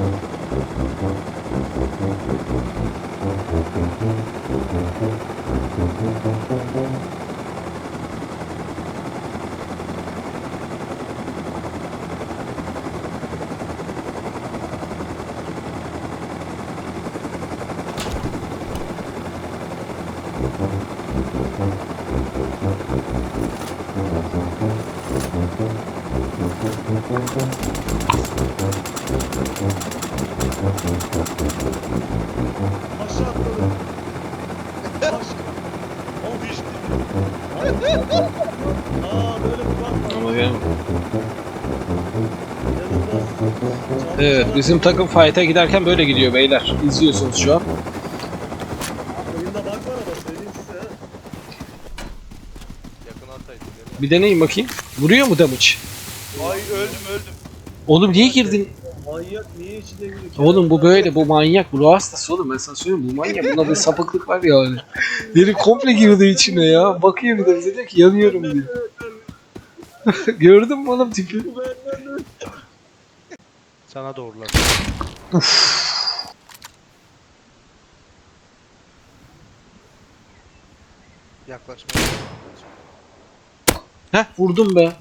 Aşağı atladım. Aşağı. O düştü. Aa. Evet bizim takım fight'a giderken böyle gidiyor beyler. İzliyorsunuz şu an. Bir deneyin bakayım. Vuruyor mu damage? Ay öldüm öldüm. Oğlum niye girdin? Manyak niye içine giriyor? Oğlum bu böyle bu manyak bu ruh hastası oğlum ben sana söyleyeyim bu manyak bunda bir sapıklık var yani. Biri komple girdi içine ya. Bakıyor bir de bize diyor ki yanıyorum diyor. Gördün mü oğlum tipi? Sana doğrular. Yaklaşma. Heh vurdum be.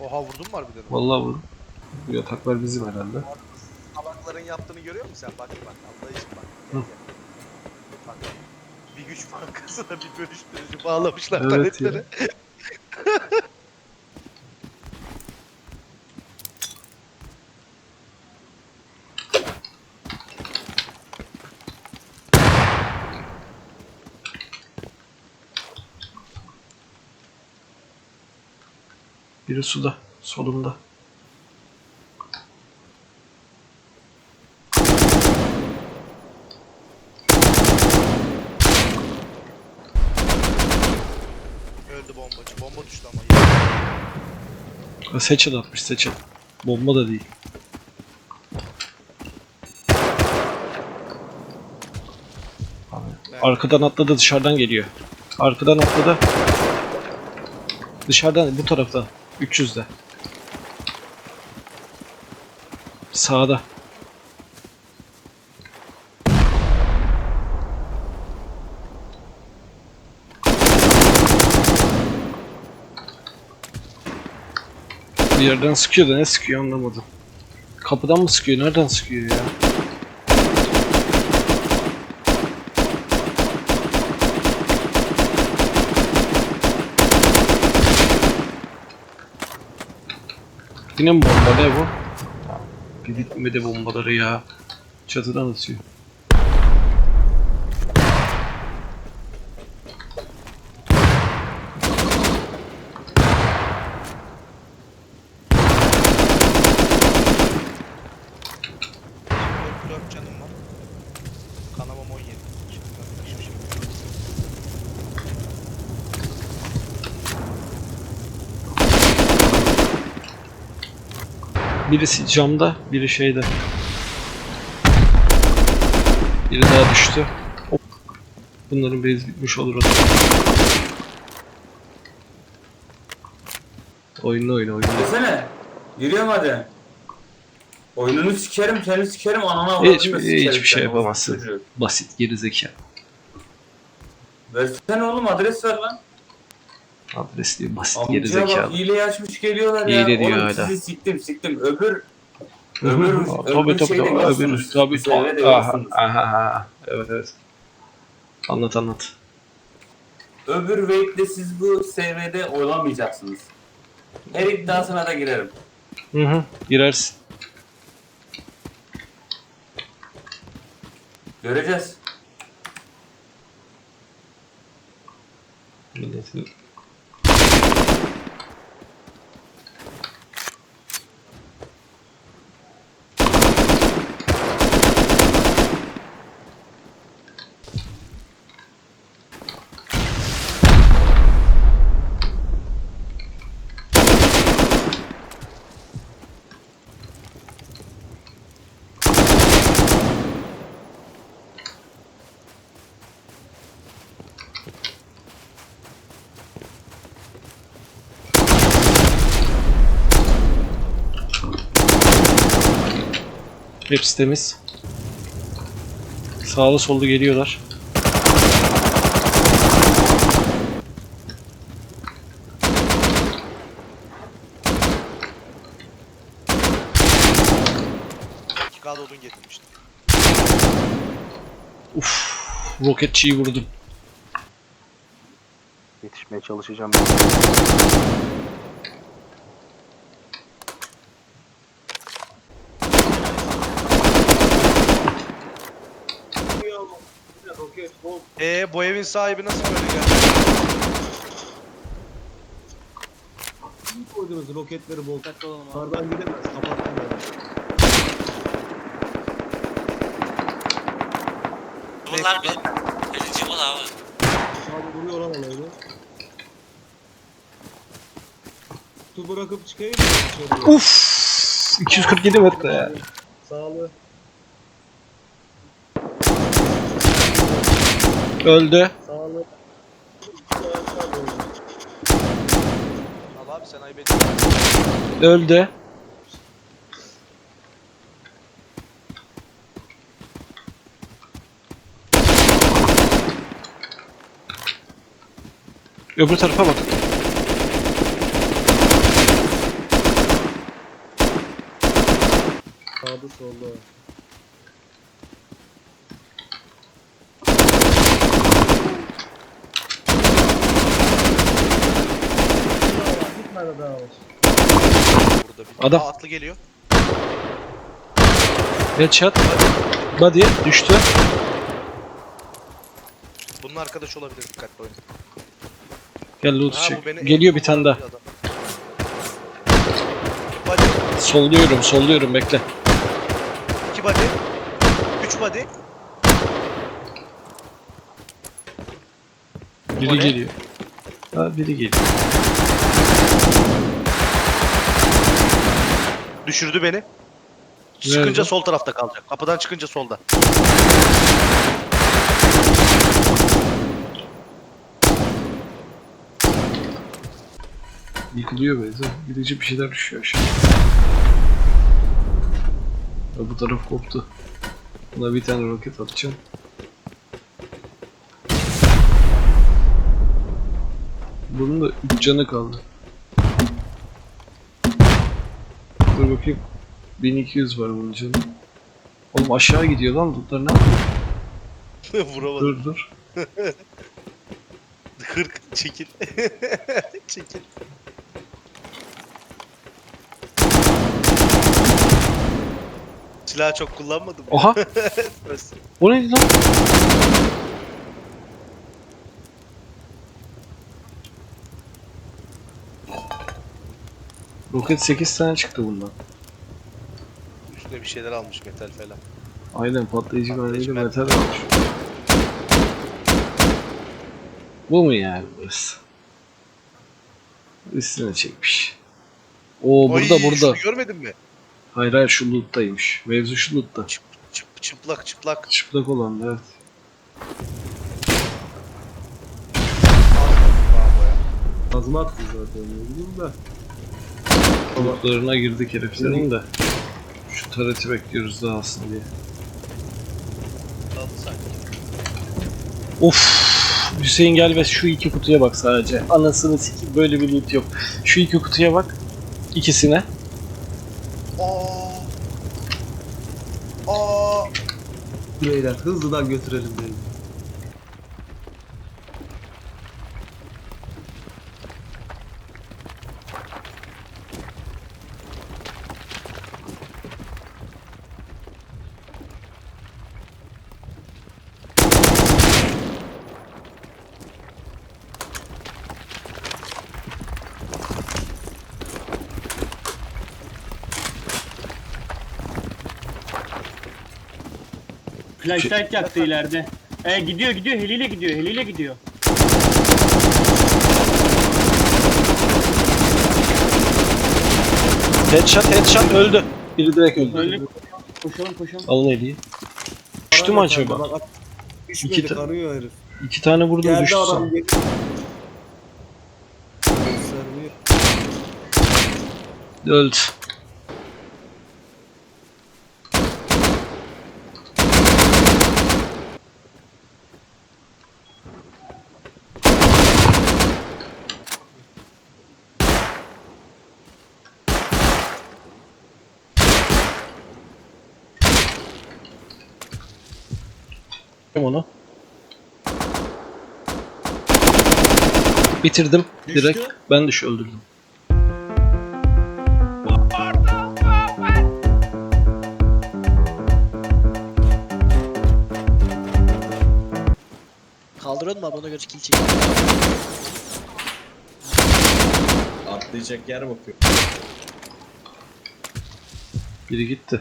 Oha vurdun mu harbiden? Vallahi vurdum. Bu yataklar bizim herhalde. Tabakların yaptığını görüyor musun sen? Bak bak Allah için bak. Hı. Gel. Bak. Bir güç bankasına bir bölüştürücü bağlamışlar Evet ya. Biri suda. Solumda. Öldü bombacı. Bomba düştü ama. Seçil atmış seçil. Bomba da değil. Arkadan atladı dışarıdan geliyor. Arkadan atladı. Dışarıdan bu taraftan. 300'de. Sağda. Bir yerden sıkıyor da ne sıkıyor anlamadım. Kapıdan mı sıkıyor? Nereden sıkıyor ya? Yine mi bomba ne bu? Bir bitmedi bombaları ya. Çatıdan atıyor. Dört, dört canım var. Kanamam 17. Şimdi ben hiçbir şey yok. Birisi camda, biri şeyde. Biri daha düştü. Hop. Bunların base bitmiş olur o zaman. Oyunlu oyna oyunlu. Desene. Yürüyorum hadi. Oyununu sikerim, seni sikerim, anana Hiç- avradını sikerim hiçbir şey seni, yapamazsın. çocuğu. Basit gerizekalı. Versene oğlum adres ver lan. Adres diyor basit Amcaya bak açmış geliyorlar ya. Hile diyor oğlum hala. sizi siktim siktim. Öbür öbür Tabii öbür tabii şeyde tabii. görürsünüz. Öbür tabii. Söyle de Aha, görürsünüz. aha, aha. Evet evet. Anlat anlat. Öbür wave'de siz bu SV'de olamayacaksınız. Her iddiasına da girerim. Hı hı. Girersin. Göreceğiz. Milletin Hepsi temiz. Sağlı sollu geliyorlar. İki kağıda odun getirmiştim. Uf, roketçiyi vurdum. Yetişmeye çalışacağım. Roket, Ee bu evin sahibi nasıl böyle geldi? Kim koydunuz roketleri bol? Kardan gidemez. Kapattım yani. Bunlar bir elici bul abi. Sağda duruyor lan olaydı. Tu bırakıp çıkayım mı? Uf, 247 metre ya. Sağlı. Öldü. Sağlı. Sağlı, sağlı. Al abi sen ayıp ediyorsun. Öldü. Öbür tarafa bak. Sağda solda. Bir tane daha var. Burada bir Adam. Aa, atlı geliyor. Headshot. Body düştü. Bunun arkadaş olabilir dikkatli oyun. Gel loot Ha, bu çek. Geliyor bir tane daha. adam. Body, Solluyorum, solluyorum bekle. iki body, üç body. Biri geliyor. Ha biri geliyor. Düşürdü beni. Çıkınca Nerede? sol tarafta kalacak. Kapıdan çıkınca solda. Yıkılıyor böyle. Gidecek bir şeyler düşüyor aşağı. Ya bu taraf koptu. Buna bir tane roket atacağım. Bunun da 3 canı kaldı. Dur bakayım. 1200 var bunun canı. Oğlum aşağı gidiyor lan lootlar ne yapıyor? Vuramadım. Dur dur. 40 çekil. çekil. Silahı çok kullanmadım. Oha! O neydi lan? Roket 8 tane çıktı bundan. Üstüne bir şeyler almış metal falan. Aynen patlayıcı mermiyle metal almış. Bu mu yani burası? Üstüne çekmiş. Oo burada Ay, burada. görmedin mi? Hayır hayır şu loot'taymış. Mevzu şu loot'ta. Çıp, çıp, çıplak çıplak. Çıplak olan evet. Kazma attı zaten. Ne bileyim de. Lootlarına girdik heriflerin de. Şu tareti bekliyoruz daha alsın diye. Of Hüseyin gel ve şu iki kutuya bak sadece. Anasını sikeyim böyle bir loot yok. Şu iki kutuya bak. İkisine. Aa. Aa. Beyler hızlıdan götürelim beni. Flashlight yaktı ileride. E gidiyor gidiyor heliyle gidiyor heliyle gidiyor. Headshot headshot öldü. Biri direkt öldü. Öyle koşalım koşalım. Alın eliyi. Düştü mü acaba? Bak, bak, Düşmedi İki ta- herif. İki tane vurdum Geldi düştü. adam. Göstermiyor. Öldü. Onu. Bitirdim direkt. Düştü. Ben düş öldürdüm. Kaldıralım mı abi ona göre kill çekelim. Atlayacak yer bakıyor. Biri gitti.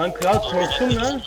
Lan kral korktum lan.